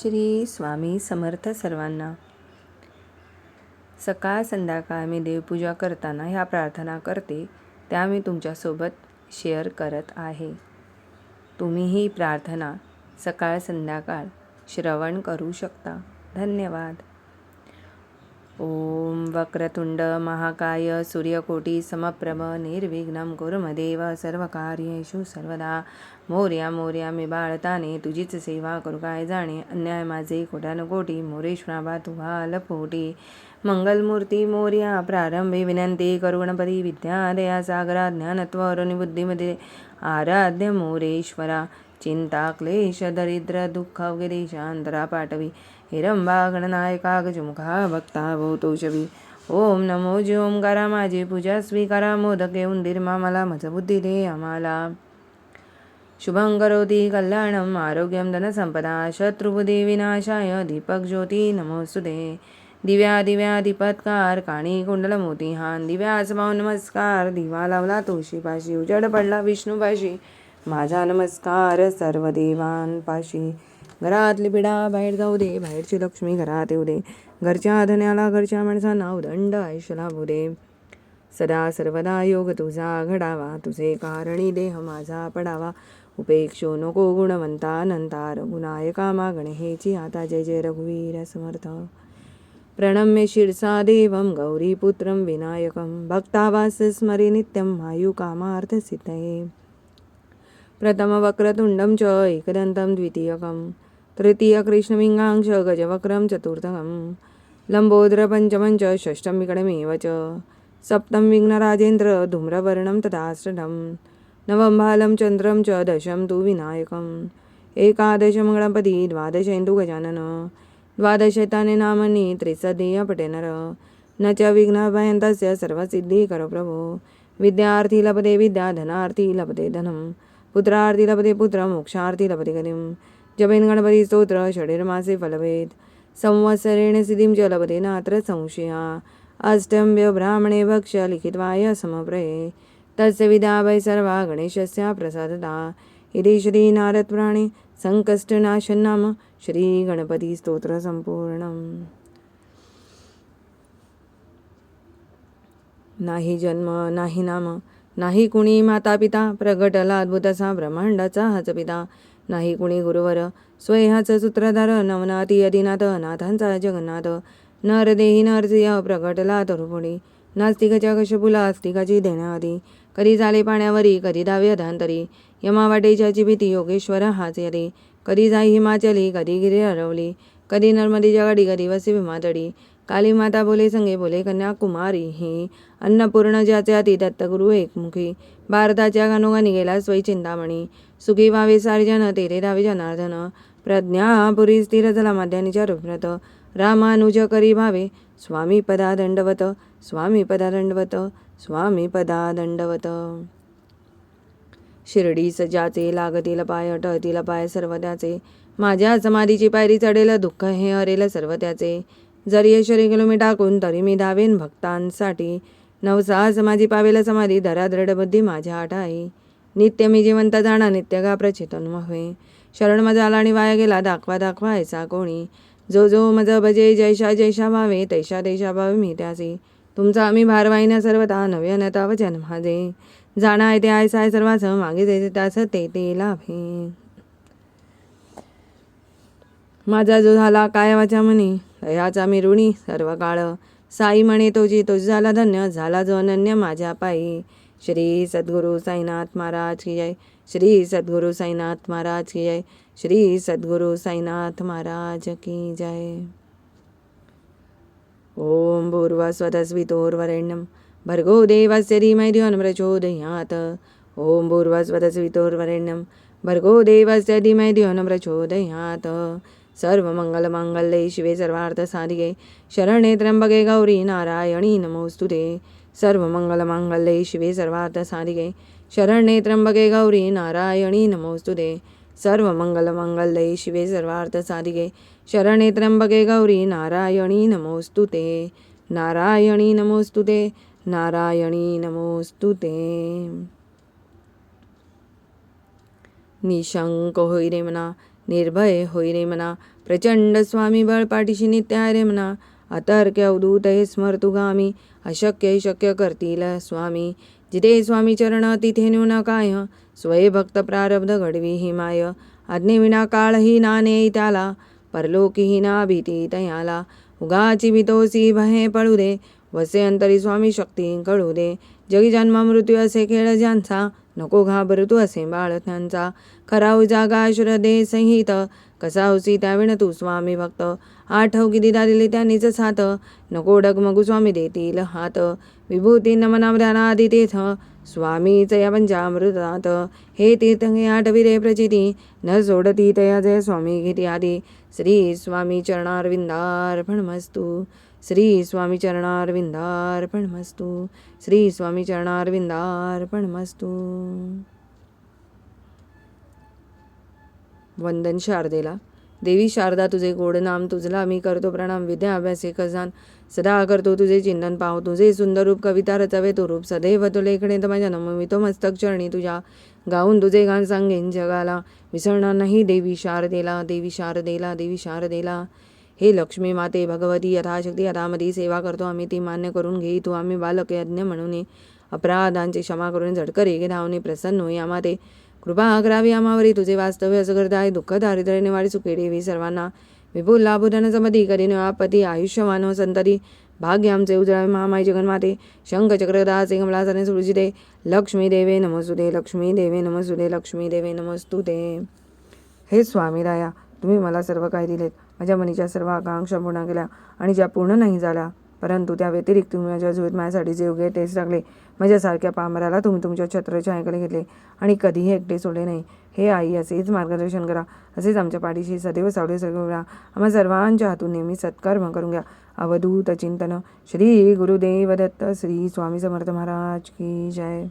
श्री स्वामी समर्थ सर्वांना. सकाळ संध्याकाळ मी देवपूजा करताना ह्या प्रार्थना करते त्या मी तुमच्यासोबत शेअर करत आहे. तुम्ही ही प्रार्थना सकाळ संध्याकाळ श्रवण करू शकता. धन्यवाद. ॐ वक्रतुण्ड महाकाय सूर्यकोटी समप्रभ निर्विघ्नं कुर्मदेव सर्वकार्येषु सर्वदा। मोर्या मोर्या मी बाळताने तुझीच सेवा करू काय जाणे? अन्याय माझे कोटानुकोटी मोरेश्वरा तुहा लपोटी मंगलमूर्ती मोर्या प्रारंभी विनंती करुणपदी विद्यादया सागरा ज्ञानत्व बुद्धिमध्ये। आराध्य मोरेश्वरा चिंता क्लेश दरिद्र दुःख वगैरे शांतरा पाठवी। हिरंबा गणनायका गजमुखा भक्ता भोतोषवी ओम नमो जी ओंकारा माझी पूजा स्वीकारा मोदके उंदीर मामाला मज बुद्धी दे आम्हाला। शुभं करोति कल्याणम् आरोग्यं धनसंपदा शत्रुबुधी विनाशाय दीपक ज्योती नमोस्तुते दिव्या दिव्या दीपत्कार काणी कुंडल मोतीहान दिव्या समो नमस्कार दिवा लावला तुळशीपाशी उजड पडला विष्णूपाशी। माझा नमस्कार सर्व देवांपाशी घरातली पिढा बाहेर जाऊ दे बाहेरची लक्ष्मी घरात येऊ दे. घरच्या धन्याला घरच्या माणसांना उदंड आयुष्य लाभू दे. सदा सर्वदा योग तुझा घडावा तुझे कारणी देह माझा पडावा. उपेक्षो नको गुणवंता नंता रघुनायका मागणे हेची आता जय जय रघुवीर समर्थ. प्रणम्य शिरसा देवं गौरीपुत्रं विनायकं भक्तावास स्मरे नित्यं आयुकामार्थसिद्धये प्रथमवक्रतुण्डं च एकदन्तं द्वितीयकं तृतीयकृष्णविङ्गांश गजवक्रं चतुर्थकं लम्बोदरपञ्चमञ्च षष्ठं विकटमेव च। सप्तं विघ्नराजेन्द्र धूम्रवर्णं तथाष्टं नवं बालं चन्द्रं च दशं तु विनायकम्। एकादशं द्वादशेन्दुगजानन द्वादशेन्दु गजानन। द्वादशतानि नामानि त्रिसदेय न च विघ्नभयन्तस्य सर्वसिद्धिकर प्रभो। विद्यार्थी लभते विद्या धनार्थी लभते धनं पुत्रार्थी लभते पुत्रं मोक्षार्थी लभते गतिं जपेन गणपती स्तोत्र षडिर्मासे फलभेद संवत्सरेण सिद्धिं जलपते नात्र संशया अष्टम्य ब्राह्मणे भक्ष लिखित्वाय समप्रये तस्य विदा वै सर्वा गणेशस्य प्रसादता। इति श्रीनारदपुराणे सङ्कष्टनाशन्नाम नाम नाही जन्म नाही नाम नाही कुणी माता पिता प्रगटला अद्भुतसा ब्रह्मांडाचा हाच पिता नाही कुणी गुरुवर. स्वयहाच सूत्रधार नवनाथी अधिनाथ नाथांचा जगन्नाथ. नरदेही नरसिंह प्रगटला तरुपुणी नास्तिकाच्या कशपुला आस्तिकाची देण्याआधी. कधी झाले पाण्यावरी कधी दावे अधांतरी. यमावाटेच्याची भीती योगेश्वर हाच यरी कधी जाई हिमाचली कधी गिरी हरवली. कधी नर्मदेच्या गाडी कधी वसी भीमातडी काली माता बोले संगे बोले कन्याकुमारी. ही अन्नपूर्ण ज्याचे अति दत्तगुरु एकमुखी. भारताच्या गानोगानी गेला स्वयं चिंतामणी. सुखी व्हावे सार्जन तेरे धावे जनार्दन. प्रज्ञा पुरी स्थिर झाला माध्यानीच्या रुभ्रत रामानुज करी भावे स्वामी पदा दंडवत स्वामी पदा दंडवत स्वामी पदा दंडवत शिर्डी सजाचे लागतील पाय टळतील पाय सर्व त्याचे माझ्या समाधीची पायरी चढेल दुःख हे हरेल सर्व त्याचे. जरी यशरी गेलो मी टाकून तरी मी धावेन भक्तांसाठी. नवसा समाधी पावेल समाधी धरा दृढ बुद्धी माझ्या आठ आहे नित्य मी जिवंत जाणा नित्य गा प्रचेतन व्हावे शरण माझा आला आणि वाया गेला दाखवा दाखवा ऐसा कोणी. जो जो मज भजे जैशा जैशा भावे तैशा तैशा भावे मी त्याचे. तुमचा आम्ही भारवाईना सर्वता नवे अनता वचन माझे जाणा आहे ते आहे सर्वाचं सर्वास मागे जायचे त्यास ते ते लाभे. माझा जो झाला काय वाचा म्हणे? दयाचा मी ऋणी सर्व काळ साई म्हणे तोजी तोच झाला धन्य झाला जो अनन्य माझ्या पायी. श्री सद्गुरु साईनाथ महाराज की जय. श्री सद्गुरु साईनाथ महाराज की जय. श्री सद्गुरु साईनाथ महाराज की जय. ओम भूर्वस्वतस्वितोर्वरेण्यं भर्गो देवस्य धीमहि धियो न प्रचोदयात् ओम भूर्वस्वतस्वितोर्वरेण्यं भर्गो देवस्य धीमहि धियो प्रचोदयात् सर्वमङ्गलमाङ्गल्ये शिवे सर्वार्थसाधिके शरणे त्र्यम्बके गौरी नारायणी नमोऽस्तुते सर्वमङ्गलमाङ्गल्ये शिवे सर्वार्थसाधिके शरणे त्र्यम्बके गौरी नारायणी नमोऽस्तुते सर्वमङ्गलमङ्गल्ये शिवे सर्वार्थसाधिके शरणे त्र्यम्बके गौरी नारायणी नमोऽस्तुते नारायणी नमोऽस्तुते नारायणी नमोऽस्तुते निशंक होई रे मना निर्भय होई रे म्हणा. प्रचंड स्वामी बळ पाठीशी नित्य आहे रे म्हणा. अतर्क्य अवधूत हे स्मर्तुगामी. अशक्य शक्य करतील स्वामी. जिथे स्वामी चरण तिथे न्यून काय? स्वये भक्त प्रारब्ध घडवी ही माय. आज्ञेविना काळही नाने त्याला. परलोकीही ना भीती तयाला. उगाची भीतोसी भये पळू दे. वसे अंतरी स्वामी शक्ती कळू दे. जगी जन्मा मृत्यू असे खेळ ज्यांचा नको घाबरतू असे बाळ त्यांचा. खराव जागा श्रदे संहित कसा होसी त्याविण तू स्वामी भक्त. आठव किती दिली त्यांनीच साथ नको डगमगू स्वामी देतील हात. विभूती नमना ध्यानादी तेथ स्वामीच या पंचामृतात. हे तीर्थ हे आठविरे प्रचिती न सोडती तया जय स्वामी घेती आदी. श्री स्वामी चरणारविंदार्पणमस्तु. श्री स्वामी चरणारविंदार्पणमस्तु. श्री स्वामी चरणारविंदार्पणमस्तु. वंदन शारदेला. देवी शारदा तुझे गोड नाम तुझला मी करतो प्रणाम. विद्या अभ्यास एक सदा करतो तुझे चिंतन पाहो तुझे सुंदर रूप कविता रचवे तो रूप. सदैव तो लेखणे तर माझ्या नमवितो मस्तक चरणी तुझ्या. गाऊन तुझे गाण सांगेन जगाला. विसरणार नाही देवी शारदेला. देवी शारदेला. देवी शारदेला. हे लक्ष्मी माते भगवती यथाशक्ती यथामती सेवा करतो आम्ही. ती मान्य करून घेई तू आम्ही बालक यज्ञ म्हणून अपराधांची क्षमा करून झटकरे घे. धावणे प्रसन्न होई आमाते कृपा अकरावी आमावरी तुझे वास्तव्य असं करता आहे. दुःख दारिद्र्य निवारी सुखे देवी सर्वांना. विपुल लाभोधन समधी करी आपती आयुष्यमान संतरी संतती. भाग्य आमचे उजळावे. महामाई जगन्माते. शंख चक्रदाचे कमलासने सुरुजिते. लक्ष्मी देवे नमस्तुते लक्ष्मी देवे नमस्तुते लक्ष्मी देवे नमस्तुते हे स्वामी राया तुम्ही मला सर्व काही दिलेत. माझ्या मनीच्या सर्व आकांक्षा पूर्ण केल्या आणि ज्या पूर्ण नाही झाल्या परंतु त्या व्यतिरिक्त तुम्ही माझ्या जीवित माझ्यासाठी जे योग्य तेच टाकले. माझ्यासारख्या पामराला तुम्ही तुमच्या छत्राच्या ऐकले घेतले आणि कधीही एकटे सोडले नाही. हे आई असेच मार्गदर्शन करा. असेच आमच्या पाठीशी सदैव सावळे सगळं आम्हा सर्वांच्या हातून नेहमी सत्कर्म करून घ्या. अवधूत चिंतन. श्री गुरुदेव दत्त श्री स्वामी समर्थ महाराज की जय.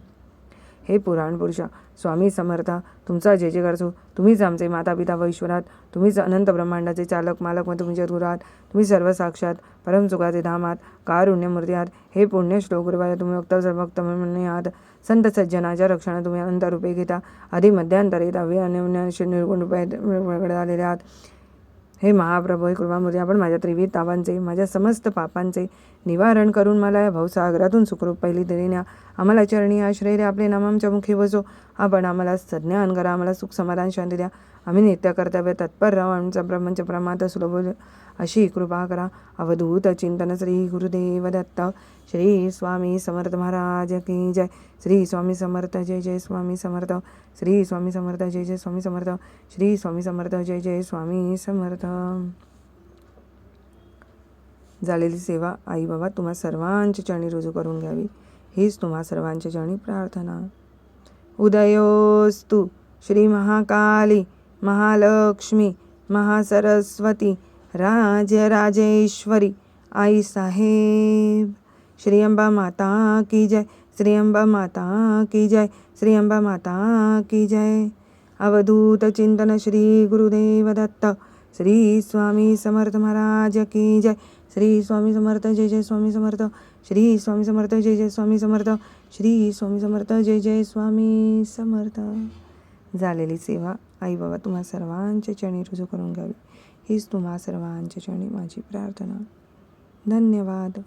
हे पुराण पुरुषा. स्वामी समर्था तुमचा जे जे करतो तुम्हीच आमचे माता पिता व ईश्वरात तुम्हीच अनंत ब्रह्मांडाचे चालक मालक व तुमचे गुरु आहात तुम्ही सर्व साक्षात परमसुखाचे धाम कारुण्यमूर्ती आहात हे पुण्य श्लोक गुरुवार तुम्ही भक्त सर्वक्त म्हणणे आहात संत सज्जनाच्या रक्षणात तुम्ही अनंत रूपे घेता. आधी मध्यांतरे दहावे अन्य निर्गुण रूपे आलेले आहात. हे महाप्रभू हे कृपामूर्ती आपण माझ्या त्रिविध तावांचे माझ्या समस्त पापांचे निवारण करून मला या भाऊसागरातून सुखरूप पहिली देण्या आम्हाला चरणी आश्रय द्या आपले नाम मुखी बसो. आपण आम्हाला सज्ञान करा आम्हाला सुख समाधान शांती द्या. आम्ही नित्य कर्तव्य तत्पर राहू आमचा ब्रह्मच प्रमात सुलभ अशी कृपा करा. अवधूत चिंतन श्री गुरुदेव दत्त. श्री स्वामी समर्थ महाराज की जय. श्री स्वामी समर्थ जय जय स्वामी समर्थ. श्री स्वामी समर्थ जय जय स्वामी समर्थ. श्री स्वामी समर्थ जय जय स्वामी समर्थ. झालेली सेवा आई बाबा तुम्हा सर्वांची चरणी रुजू करून घ्यावी. हीच तुम्हा सर्वांची चरणी प्रार्थना. उदयोस्तु. श्री महाकाली. महालक्ष्मी महासरस्वती राजराजेश्वरी आई साहेब। श्री अंबा माता की जय। श्री अंबा माता की जय। श्री अंबा माता की जय। अवधूत चिंतन श्री गुरुदेव दत्त। श्री स्वामी समर्थ महाराज की जय। श्री स्वामी समर्थ जय जय स्वामी समर्थ। श्री स्वामी समर्थ जय जय स्वामी समर्थ। श्री स्वामी समर्थ जय जय स्वामी समर्थ। झालेली सेवा आई बाबा तुम्हा सर्वांच्या चरणी रुजू करून घ्यावी. हीच तुम्हा सर्वांच्या चरणी माझी प्रार्थना. धन्यवाद.